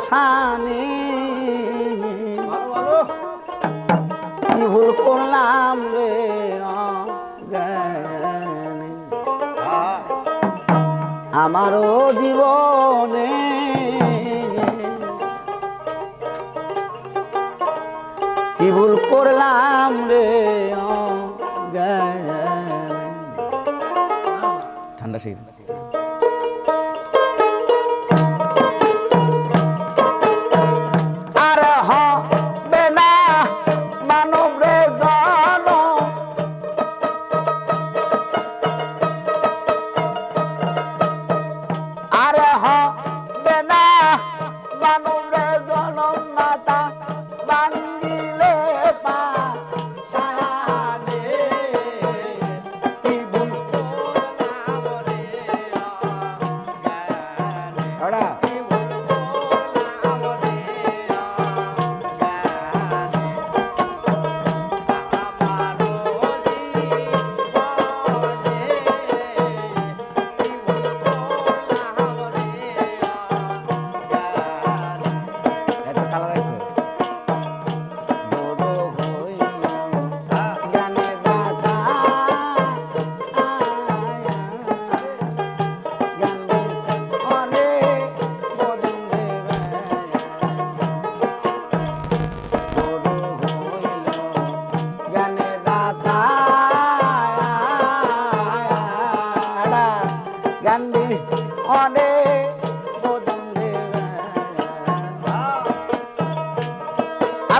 সানে কি ভুল করলাম রে আমার জীবনে কি ভুল করলাম রে ঠান্ডা সেই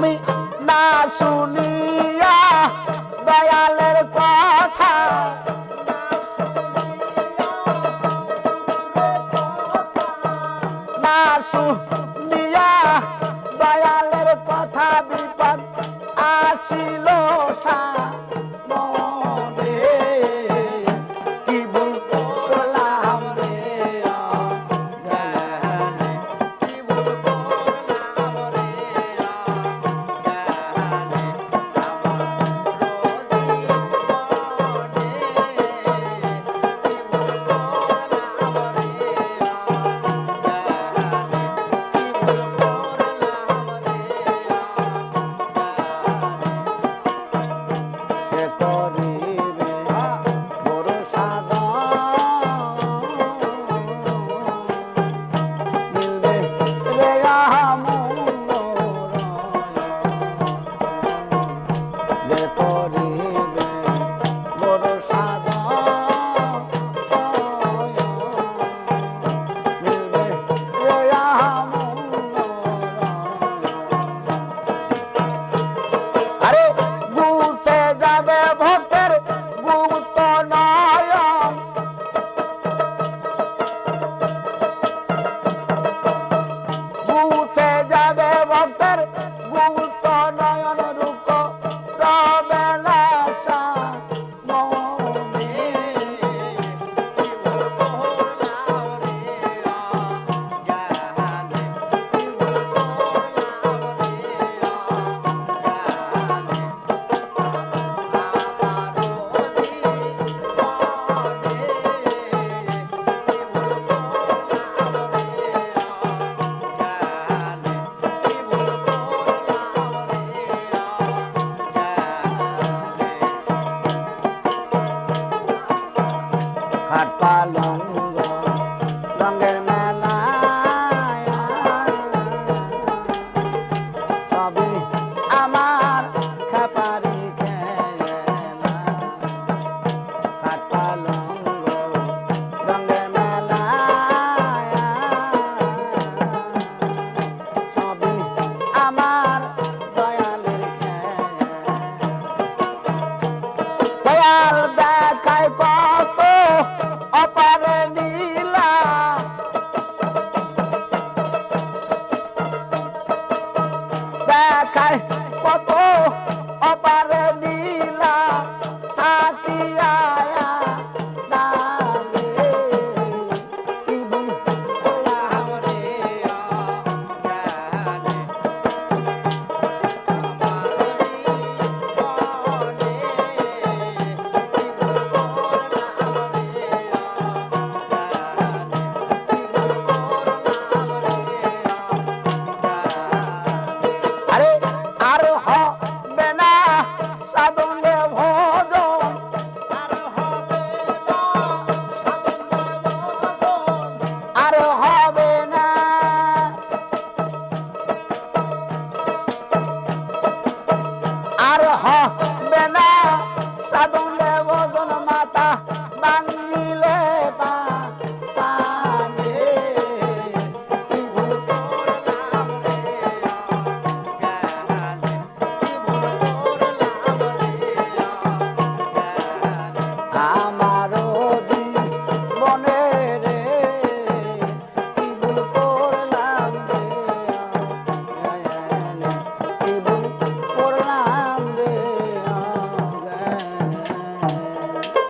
আমি না শুনিয়া দয়ালের কথা। না শুনিয়া দয়ালের কথা বিপদ আসিল। 好